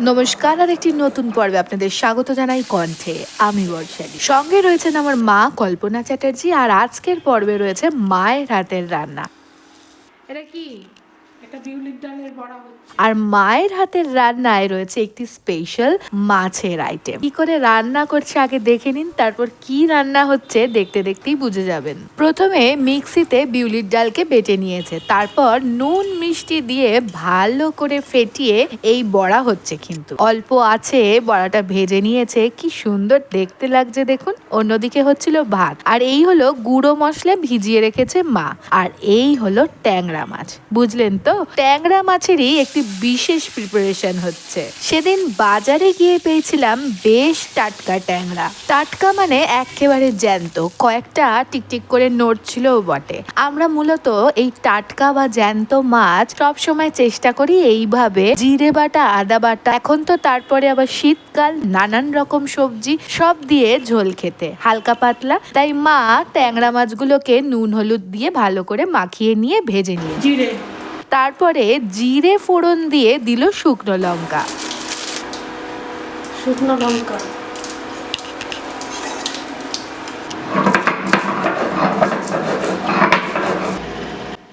নমস্কার, আর একটি নতুন পর্বে আপনাদের স্বাগত জানাই কণ্ঠে। আমি বর্ষালী। সঙ্গে রয়েছেন আমার মা কল্পনা চ্যাটার্জি, আর আজকের পর্বে রয়েছে মায়ের হাতের রান্না। এটা কি? আর মায়ের হাতের রান্নায় রয়েছে একটি স্পেশাল মাছের আইটেম কি করে রান্না করছে আগে দেখে নিন, তারপর কি রান্না হচ্ছে দেখতে দেখতেই বুঝে যাবেন। প্রথমে মিক্সিতে বিউলির ডালকে বেটে নিয়েছে, তারপর নুন মিষ্টি দিয়ে ভালো করে ফেটিয়ে এই বড়া হচ্ছে কিন্তু। অল্প আছে, বড়াটা ভেজে নিয়েছে, কি সুন্দর দেখতে লাগছে দেখুন। অন্যদিকে হচ্ছিল ভাত, আর এই হলো গুঁড়ো মশলা ভিজিয়ে রেখেছে মা, আর এই হলো ট্যাংরা মাছ। বুঝলেন তো? ট্যাংরা মাছেরই একটি বিশেষ প্রিপারেশন হচ্ছে। সেদিন বাজারে গিয়ে পেয়েছিলাম বেশ টাটকা ট্যাংরা। টাটকা মানে একেবারে জ্যান্ত, কয়েকটা টিকটিক করে নড়ছিলও বটে। আমরা মূলত এই টাটকা বা জ্যান্ত মাছ সব সময় চেষ্টা করি এইভাবে জিরে বাটা, আদা বাটা, এখন তো তারপরে আবার শীতকাল, নানান রকম সবজি সব দিয়ে ঝোল খেতে। হালকা পাতলা, তাই মা ট্যাংরা মাছগুলোকে নুন, হলুদ দিয়ে ভালো করে মাখিয়ে নিয়ে ভেজে নিয়ে জিরে। তারপরে জিরে ফোড়ন দিয়ে দিল শুকনো লঙ্কা। শুকনো লঙ্কা।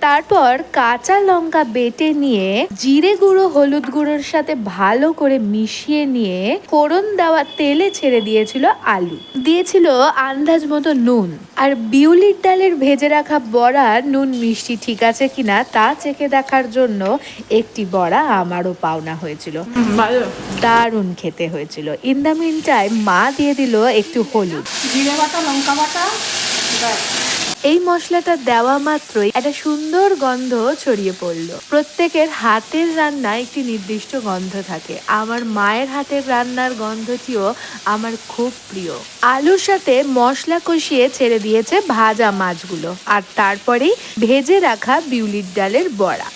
তারপর কাঁচা লঙ্কা বেটে নিয়ে জিরে গুঁড়ো হলুদ গুঁড়োর সাথে ভালো করে মিশিয়ে নিয়ে ফোড়ন দেওয়া তেলে ছেড়ে দিয়েছিল আলু। দিয়েছিল আন্দাজ মতো নুন। আর বিউলির ডালের ভেজে রাখা বড়া নুন মিষ্টি ঠিক আছে কিনা তা চেখে দেখার জন্য একটি বড়া আমারও পাওনা হয়েছিল। দারুণ খেতে হয়েছিল। ইন দ্য মিন টাইম মা দিয়ে দিল একটু হলুদ। জিরে বাটা লঙ্কা বাটা। এই মশলাটা দেওয়া মাত্রই একটা সুন্দর গন্ধ ছড়িয়ে পড়ল। প্রত্যেকের হাতের রান্না একটি নির্দিষ্ট গন্ধ থাকে। আমার মায়ের হাতের রান্নার গন্ধটিও আমার খুব প্রিয়। আলুর সাথে মশলা কষিয়ে ছেড়ে দিয়েছে ভাজা মাছগুলো। আর তারপরেই ভেজে রাখা বিউলির ডালের বড়া।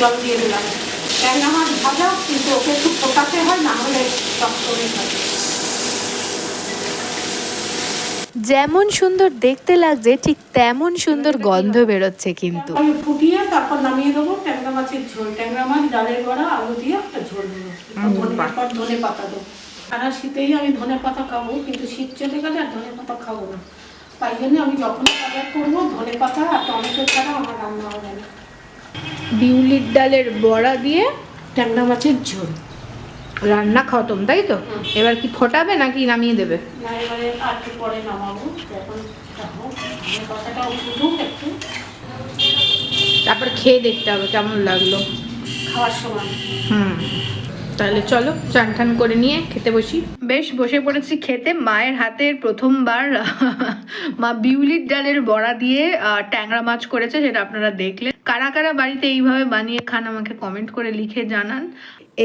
জল দিয়ে দিলাম। ট্যাংরা মাছ ভাজা কিন্তু ওকে একটু ফোটাতে হয় না হলে শক্ত হয়ে। থাকে যেমন সুন্দর দেখতে লাগছে ঠিক তেমন সুন্দর গন্ধ বেরোচ্ছে কিন্তু। আমি ফুটিয়ে তারপর নামিয়ে দেবো ট্যাংরা মাছের ঝোল। ট্যাংরা মাছ ডালের বড়া আলু দিয়ে একটা ঝোল দেবো। ধনে পাতা দেবো। সারা শীতেই আমি ধনে পাতা খাব কিন্তু শীত চলে গেলে আর ধনে পাতা খাব না। তাই জন্য আমি যখন বাজার করব ধনে পাতা আর টমেটো ছাড়া আমার রান্না হবে না। বিউলির ডালের বড়া দিয়ে ট্যাংরা মাছের ঝোল। রান্না খতম তাই তো? এবার কি ফোটাবে নাকি নামিয়ে দেবে? না এবারে আর একটু পরে নামাবো এখন যাব ধনে পাতাটাও ফুটুক একটু। তারপর খেয়ে দেখতে হবে কেমন লাগল। খাওয়ার সময়। হুম। তাহলে চলো চান টান করে নিয়ে খেতে বসি। বেশ বসে পড়েছি খেতে। মায়ের হাতের প্রথমবার মা বিউলির ডালের বড়া দিয়ে ট্যাংরা মাছ করেছে সেটা আপনারা দেখলেন। কারা কারা বাড়িতে এইভাবে বানিয়ে খান আমাকে কমেন্ট করে লিখে জানান।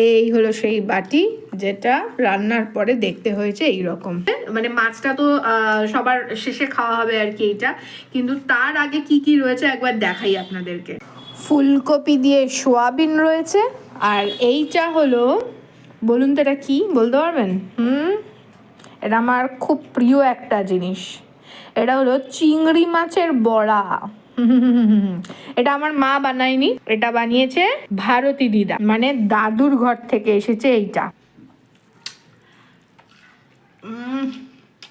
এই হলো সেই বাটি যেটা রান্নার পরে দেখতে হয়েছে এই রকম মানে মাছটা তো সবার শেষে খাওয়া হবে আর কি এইটা। কিন্তু তার আগে কি কি রয়েছে একবার দেখাই আপনাদেরকে। ফুলকপি দিয়ে সোয়াবিন রয়েছে আর এইটা হলো বলুন তো এটা কী বলতে পারবেন? হুম। এটা আমার খুব প্রিয় একটা জিনিস। এটা হলো চিংড়ি মাছের বড়া। এটা আমার মা বানায়নি এটা বানিয়েছে ভারতী দিদা। মানে দাদুর ঘর থেকে এসেছে এইটা। উম,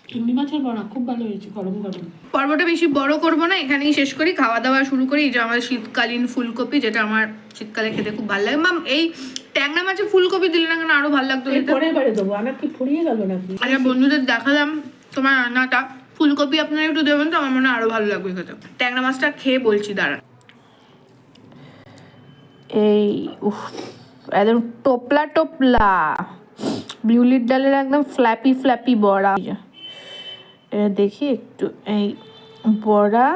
চিংড়ি মাছের বড়া খুব ভালো হয়েছে গরম গরম। পর্বটা বেশি বড় করব না এখানেই শেষ করি খাওয়া দাওয়া শুরু করি যে আমাদের শীতকালীন ফুলকপি যেটা আমার শীতকালে খেতে খুব ভালো লাগে। মাম এই ট্যাংরা মাছে ফুলকপি দিলে না কেন আরও ভালো লাগতো খেতে পরে দেবো আমার কি ফুরিয়ে গেল নাকি? আচ্ছা বন্ধুদের দেখালাম তোমার রান্নাটা। ফুলকপি আপনারা একটু দেবেন তো আমার মনে হয় আরও ভালো লাগবে খেতে। ট্যাংরা মাছটা খেয়ে বলছি দাঁড়া এই উফ একদম টোপলা টোপলা। বিউলির ডালের একদম ফ্ল্যাপি ফ্ল্যাপি বড়া। এটা দেখি একটু এই বড়া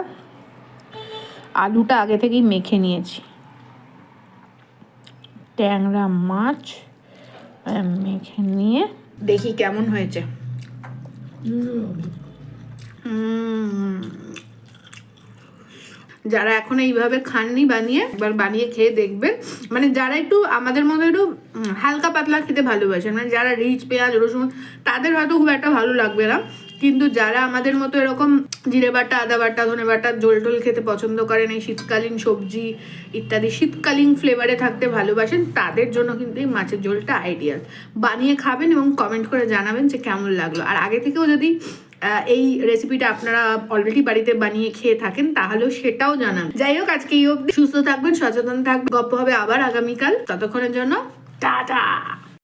আলুটা আগে থেকেই মেখে নিয়েছি। ট্যাংরা মাছ মেখে নিয়ে। দেখি কেমন হয়েছে। যারা এখন এইভাবে খাননি বানিয়ে একবার বানিয়ে খেয়ে দেখবেন। মানে যারা একটু আমাদের মতো একটু হালকা পাতলা খেতে ভালোবাসেন মানে যারা রিচ, পেঁয়াজ, রসুন, তাদের হয়তো খুব একটা ভালো লাগবে না। কিন্তু যারা আমাদের মতো এরকম জিরে বাটা, আদা বাটা, ধনে বাটা, ঝোল টোল খেতে পছন্দ করেন, এই শীতকালীন সবজি ইত্যাদি, শীতকালীন ফ্লেভারে থাকতে ভালোবাসেন, তাদের জন্য কিন্তু এই মাছের ঝোলটা আইডিয়াল বানিয়ে খাবেন এবং কমেন্ট করে জানাবেন যে কেমন লাগল। আর আগে থেকেও যদি এই রেসিপিটা আপনারা অলরেডি বাড়িতে বানিয়ে খেয়ে থাকেন, তাহলেও সেটাও জানান। যাই হোক, আজকে এই অব্দি সুস্থ থাকবেন, সচেতন থাকবেন। গপ্প হবে আবার আগামীকাল। ততক্ষণের জন্য, টাটা!